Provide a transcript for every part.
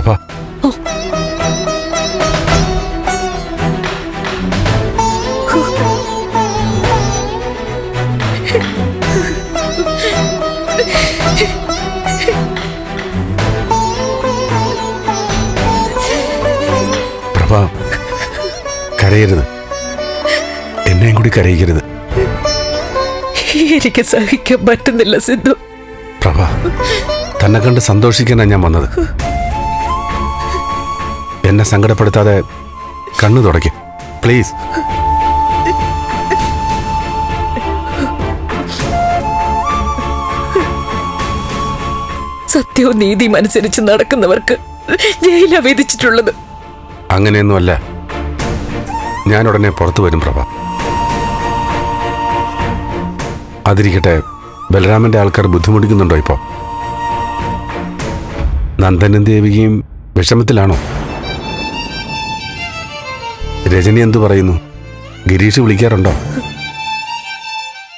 പ്രഭ പ്രഭ കരയരുത്. എന്നെയും കൂടി കരയിക്കരുത്. എനിക്ക് സഹിക്കാൻ പറ്റുന്നില്ല സിദ്ധു പ്രഭ തന്നെ കണ്ട് സന്തോഷിക്കാനാണ് ഞാൻ വന്നത്. എന്നെ സങ്കടപ്പെടുത്താതെ കണ്ണു തുടയ്ക്കും. പ്ലീസ് സത്യവും നീതിയും അനുസരിച്ച് നടക്കുന്നവർക്ക് ജയില വിധിച്ചിട്ടുള്ളത്. അങ്ങനെയൊന്നുമല്ല ഞാൻ ഉടനെ പുറത്തു വരും പ്രഭ. അതിരിക്കട്ടെ ബലരാമന്റെ ആൾക്കാർ ബുദ്ധിമുട്ടിക്കുന്നുണ്ടോ ഇപ്പോ? നന്ദനും ദേവികയും വിഷമത്തിലാണോ? രജനി എന്തു പറയുന്നു? ഗിരീഷ് വിളിക്കാറുണ്ടോ?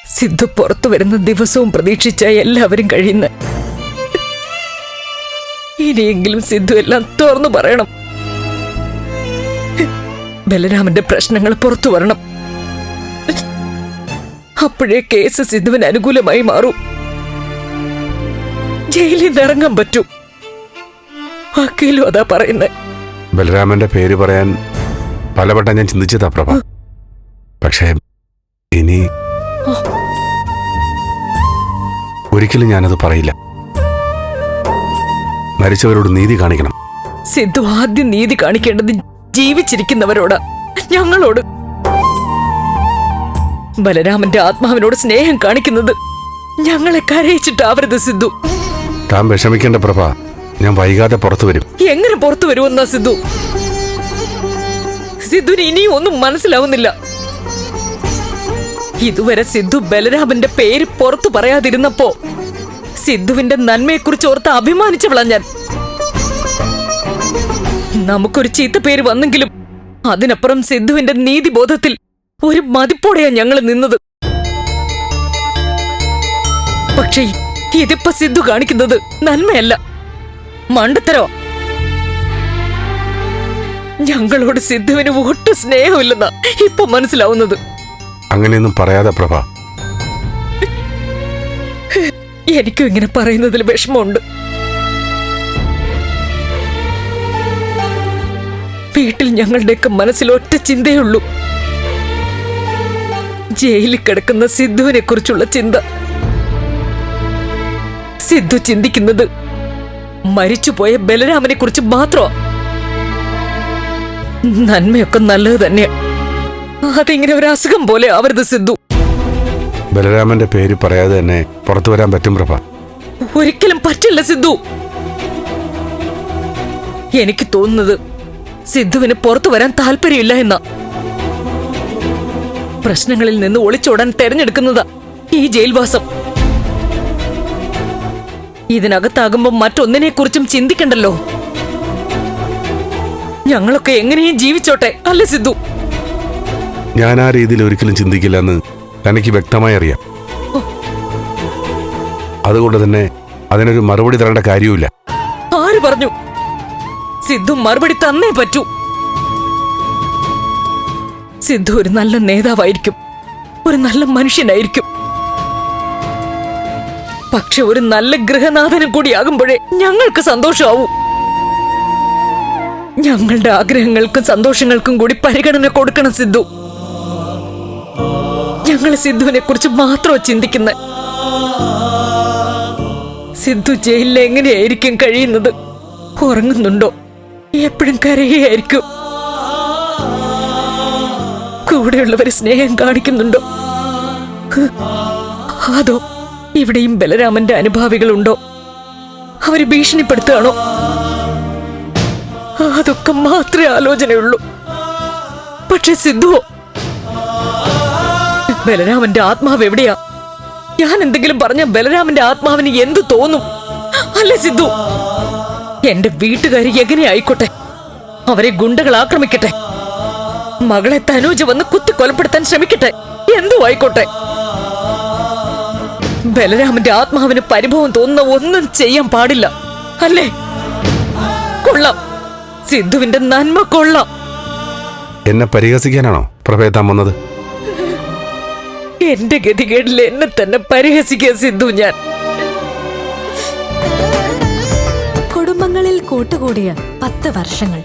സിദ്ധു പുറത്തു വരുന്ന ദിവസവും പ്രതീക്ഷിച്ച എല്ലാവരും കഴിയുന്ന. ഇനിയെങ്കിലും സിദ്ധു എല്ലാം തുറന്നു പറയണം. ബലരാമന്റെ പ്രശ്നങ്ങൾ പുറത്തു വരണം. അപ്പോഴേ കേസ് സിദ്ധുവിന് അനുകൂലമായി മാറും. ജയിലിൽ നിന്ന് ഇറങ്ങാൻ പറ്റൂ. വക്കീലും അതാ പറയുന്നത് ബലരാമന്റെ പേര് പറയാൻ പലവട്ടം ഞാൻ ചിന്തിച്ചതാ പ്രഭ. പക്ഷേ ഇനി ഒരിക്കലും ഞാനത് പറയില്ല. മരിച്ചവരോട് നീതി കാണിക്കണം. സിദ്ധു ആദ്യം നീതി കാണിക്കേണ്ടത് ജീവിച്ചിരിക്കുന്നവരോട് ഞങ്ങളോട്. ബലരാമന്റെ ആത്മാവിനോട് സ്നേഹം കാണിക്കുന്നത് ഞങ്ങളെ കരയിച്ചിട്ടാവരുത് സിദ്ധു താൻ വിഷമിക്കേണ്ട പ്രഭ. ഞാൻ വൈകാതെ പുറത്തു വരും. എങ്ങനെ പുറത്തു വരുമെന്നാ സിദ്ധു സിദ്ധുന് ഇനിയും ഒന്നും മനസ്സിലാവുന്നില്ല. ഇതുവരെ സിദ്ധു ബലരാമന്റെ പേര് പുറത്തു പറയാതിരുന്നപ്പോ സിദ്ധുവിന്റെ നന്മയെക്കുറിച്ച് ഓർത്ത് അഭിമാനിച്ചവളാ ഞാൻ. നമുക്കൊരു ചീത്ത പേര് വന്നെങ്കിലും അതിനപ്പുറം സിദ്ധുവിന്റെ നീതിബോധത്തിൽ ഒരു മതിപ്പോടെയാ ഞങ്ങൾ നിന്നത്. പക്ഷേ ഇതിപ്പോ സിദ്ധു കാണിക്കുന്നത് നന്മയല്ല. മണ്ടത്തരോ ഞങ്ങളോട് സിദ്ധുവിന് ഒട്ടും സ്നേഹമില്ലെന്നാ ഇപ്പൊ മനസ്സിലാവുന്നത്. അങ്ങനെയൊന്നും പറയാതെ പ്രഭ. എനിക്കും ഇങ്ങനെ പറയുന്നതിൽ വിഷമമുണ്ട്. വീട്ടിൽ ഞങ്ങളുടെയൊക്കെ മനസ്സിൽ ഒറ്റ ചിന്തയുള്ളൂ. ജയിലിൽ കിടക്കുന്ന സിദ്ധുവിനെ കുറിച്ചുള്ള ചിന്ത. സിദ്ധു ചിന്തിക്കുന്നത് മരിച്ചുപോയ ബലരാമനെ കുറിച്ച് മാത്രമാ. നന്മയൊക്കെ നല്ലത് തന്നെയാ. അതിങ്ങനെ ഒരു അസുഖം പോലെ ആവരുത് സിദ്ധു. ബലരാമന്റെ പേര് പറയാതെ തന്നെ പുറത്തു വരാൻ പറ്റും പ്രഭ. ഒരിക്കലും പറ്റില്ല സിദ്ധു. എനിക്ക് തോന്നുന്നത് സിദ്ധുവിന് പുറത്തു വരാൻ താല്പര്യമില്ല എന്ന. പ്രശ്നങ്ങളിൽ നിന്ന് ഒളിച്ചോടാൻ തെരഞ്ഞെടുക്കുന്നതാ ഈ ജയിൽവാസം. ഇതിനകത്താകുമ്പോ മറ്റൊന്നിനെ കുറിച്ചും ചിന്തിക്കണ്ടല്ലോ. ഞങ്ങളൊക്കെ എങ്ങനെയും ജീവിച്ചോട്ടെ. അല്ലേ സിദ്ധു? ഞാൻ ആ രീതിയിൽ ഒരിക്കലും ചിന്തിക്കില്ല എന്ന് തനിക്ക് വ്യക്തമായി അറിയാം. അതുകൊണ്ട് തന്നെ അതിനൊരു മറുപടി തരേണ്ട കാര്യവുമില്ല. ആര് പറഞ്ഞു? സിദ്ധു മറുപടി തന്നേ പറ്റൂ. സിദ്ധു ഒരു നല്ല നേതാവായിരിക്കും. ഒരു നല്ല മനുഷ്യനായിരിക്കും. പക്ഷെ ഒരു നല്ല ഗൃഹനാഥനും കൂടിയാകുമ്പോഴേ ഞങ്ങൾക്ക് സന്തോഷമാവൂ. ഞങ്ങളുടെ ആഗ്രഹങ്ങൾക്കും സന്തോഷങ്ങൾക്കും കൂടി പരിഗണന കൊടുക്കണം സിദ്ധു. ഞങ്ങൾ സിദ്ധുവിനെ കുറിച്ച് മാത്രമോ ചിന്തിക്കുന്നത് സിദ്ധു ജയിലിൽ എങ്ങനെയായിരിക്കും കഴിയുന്നത്? ഉറങ്ങുന്നുണ്ടോ? എപ്പോഴും കരയായിരിക്കും കൂടെയുള്ളവര് സ്നേഹം കാണിക്കുന്നുണ്ടോ? അതോ ഇവിടെയും ബലരാമന്റെ അനുഭാവികളുണ്ടോ? അവർ ഭീഷണിപ്പെടുത്തുകയാണോ? അതൊക്കെ മാത്രമേ ആലോചനയുള്ളൂ. പക്ഷെ സിദ്ധു ബലരാമന്റെ ആത്മാവ് എവിടെയാ? ഞാൻ എന്തെങ്കിലും പറഞ്ഞ ബലരാമന്റെ ആത്മാവിന് എന്ത് തോന്നും? അല്ലേ സിദ്ധു? എന്റെ വീട്ടുകാരി എങ്ങനെ ആയിക്കോട്ടെ? അവരെ ഗുണ്ടകൾ ആക്രമിക്കട്ടെ? മകളെ തനൂജ് വന്ന് കുത്തി കൊലപ്പെടുത്താൻ ശ്രമിക്കട്ടെ? എന്തു ആയിക്കോട്ടെ? ബലരാമന്റെ ആത്മാവിന് പരിഭവം തോന്നുന്ന ഒന്നും ചെയ്യാൻ പാടില്ല. അല്ലേ? കൊള്ളാം. സിദ്ധുവിന്റെ നന്മ കൊള്ളാം. എന്നെ പരിഹസിക്കാനാണോ പ്രഭയെ താൻ വന്നത്? എന്റെ ഗതികേടിൽ എന്നെ തന്നെ പരിഹസിക്കുക സിന്ധു ഞാൻ. കുടുംബങ്ങളിൽ കൂട്ടുകൂടിയ പത്ത് വർഷങ്ങൾ.